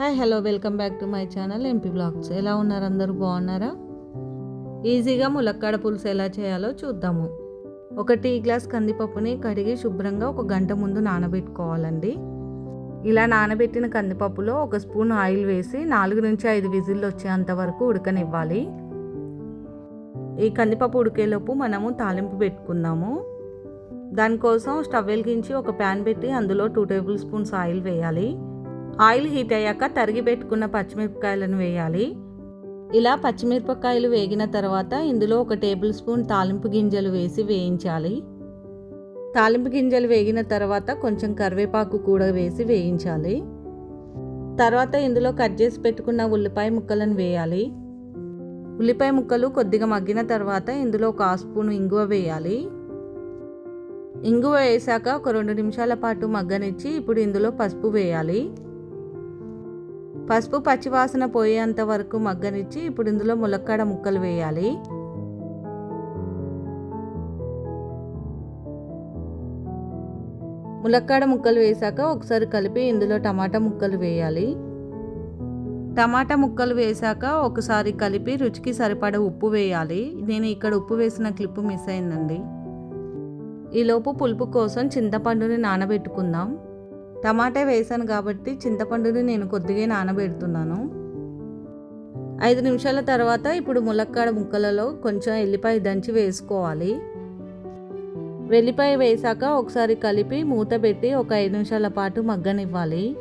Hi hello welcome back to my channel MP blogs. ఎలా ఉన్నారు అందరూ? బాగున్నారా? ఈజీగా ములక్కాడ పులుసు ఎలా చేయాలో చూద్దాము. ఒక టీ గ్లాస్ కందిపప్పుని కడిగి శుభ్రంగా ఒక గంట ముందు నానబెట్టుకోవాలండి. ఇలా నానబెట్టిన కందిపప్పులో ఒక స్పూన్ ఆయిల్ వేసి నాలుగు నుంచి ఐదు విజిల్లు వచ్చేంత వరకు ఉడకనివ్వాలి. ఈ కందిపప్పు ఉడికేలోపు మనము తాలింపు పెట్టుకుందాము. దానికోసం స్టవ్ వెలిగించి ఒక ప్యాన్ పెట్టి అందులో టూ టేబుల్ స్పూన్స్ ఆయిల్ వేయాలి. ఆయిల్ హీట్ అయ్యాక తరిగి పెట్టుకున్న పచ్చిమిరపకాయలను వేయాలి. ఇలా పచ్చిమిరపకాయలు వేగిన తర్వాత ఇందులో ఒక టేబుల్ స్పూన్ తాలింపు గింజలు వేసి వేయించాలి. తాలింపు గింజలు వేగిన తర్వాత కొంచెం కరివేపాకు కూడా వేసి వేయించాలి. తర్వాత ఇందులో కట్ చేసి పెట్టుకున్న ఉల్లిపాయ ముక్కలను వేయాలి. ఉల్లిపాయ ముక్కలు కొద్దిగా మగ్గిన తర్వాత ఇందులో ఒక ఆ స్పూన్ ఇంగువ వేయాలి. ఇంగువ వేసాక ఒక రెండు నిమిషాల పాటు మగ్గనిచ్చి ఇప్పుడు ఇందులో పసుపు వేయాలి. పసుపు పచ్చివాసన పోయేంత వరకు మగ్గనిచ్చి ఇప్పుడు ఇందులో ములక్కాడ ముక్కలు వేయాలి. ములక్కాడ ముక్కలు వేసాక ఒకసారి కలిపి ఇందులో టమాటా ముక్కలు వేయాలి. టమాటా ముక్కలు వేసాక ఒకసారి కలిపి రుచికి సరిపడ ఉప్పు వేయాలి. నేను ఇక్కడ ఉప్పు వేసిన క్లిప్ మిస్ అయిందండి. ఈలోపు పులుపు కోసం చింతపండుని నానబెట్టుకుందాం. టమాటా వేసాను కాబట్టి చింతపండుని నేను కొద్దిగా నానబెడుతున్నాను. ఐదు నిమిషాల తర్వాత ఇప్పుడు ములక్కాడ ముక్కలలో కొంచెం ఎల్లిపాయ దంచి వేసుకోవాలి. వెల్లిపాయ వేసాక ఒకసారి కలిపి మూత పెట్టి ఒక ఐదు నిమిషాల పాటు మగ్గనివ్వాలి.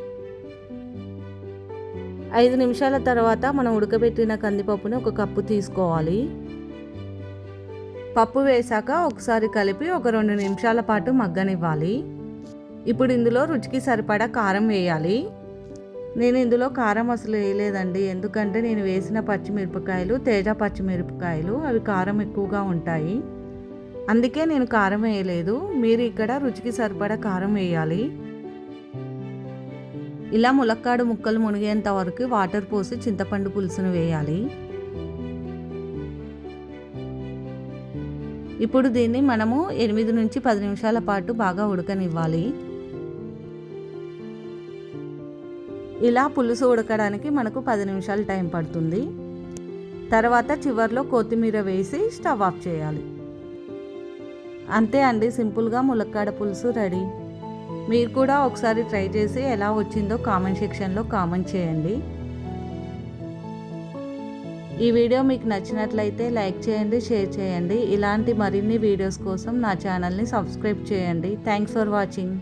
ఐదు నిమిషాల తర్వాత మనం ఉడకబెట్టిన కందిపప్పుని ఒక కప్పు తీసుకోవాలి. పప్పు వేసాక ఒకసారి కలిపి ఒక రెండు నిమిషాల పాటు మగ్గనివ్వాలి. ఇప్పుడు ఇందులో రుచికి సరిపడా కారం వేయాలి. నేను ఇందులో కారం అసలు వేయలేదండి. ఎందుకంటే నేను వేసిన పచ్చిమిరపకాయలు తేజ పచ్చిమిరపకాయలు అవి కారం ఎక్కువగా ఉంటాయి. అందుకే నేను కారం వేయలేదు. మీరు ఇక్కడ రుచికి సరిపడా కారం వేయాలి. ఇలా ములక్కాడు ముక్కలు మునిగేంత వరకు వాటర్ పోసి చింతపండు పులుసును వేయాలి. ఇప్పుడు దీన్ని మనము ఎనిమిది నుంచి పది నిమిషాల పాటు బాగా ఉడకనివ్వాలి. ఇలా పులుసు ఉడకడానికి మనకు పది నిమిషాలు టైం పడుతుంది. తర్వాత చివర్లో కొత్తిమీర వేసి స్టవ్ ఆఫ్ చేయాలి. అంతే అండి సింపుల్గా ములక్కాడ పులుసు రెడీ. మీరు కూడా ఒకసారి ట్రై చేసి ఎలా వచ్చిందో కామెంట్ సెక్షన్లో కామెంట్ చేయండి. ఈ వీడియో మీకు నచ్చినట్లయితే లైక్ చేయండి షేర్ చేయండి. ఇలాంటి మరిన్ని వీడియోస్ కోసం నా ఛానల్ని సబ్స్క్రైబ్ చేయండి. Thanks for watching.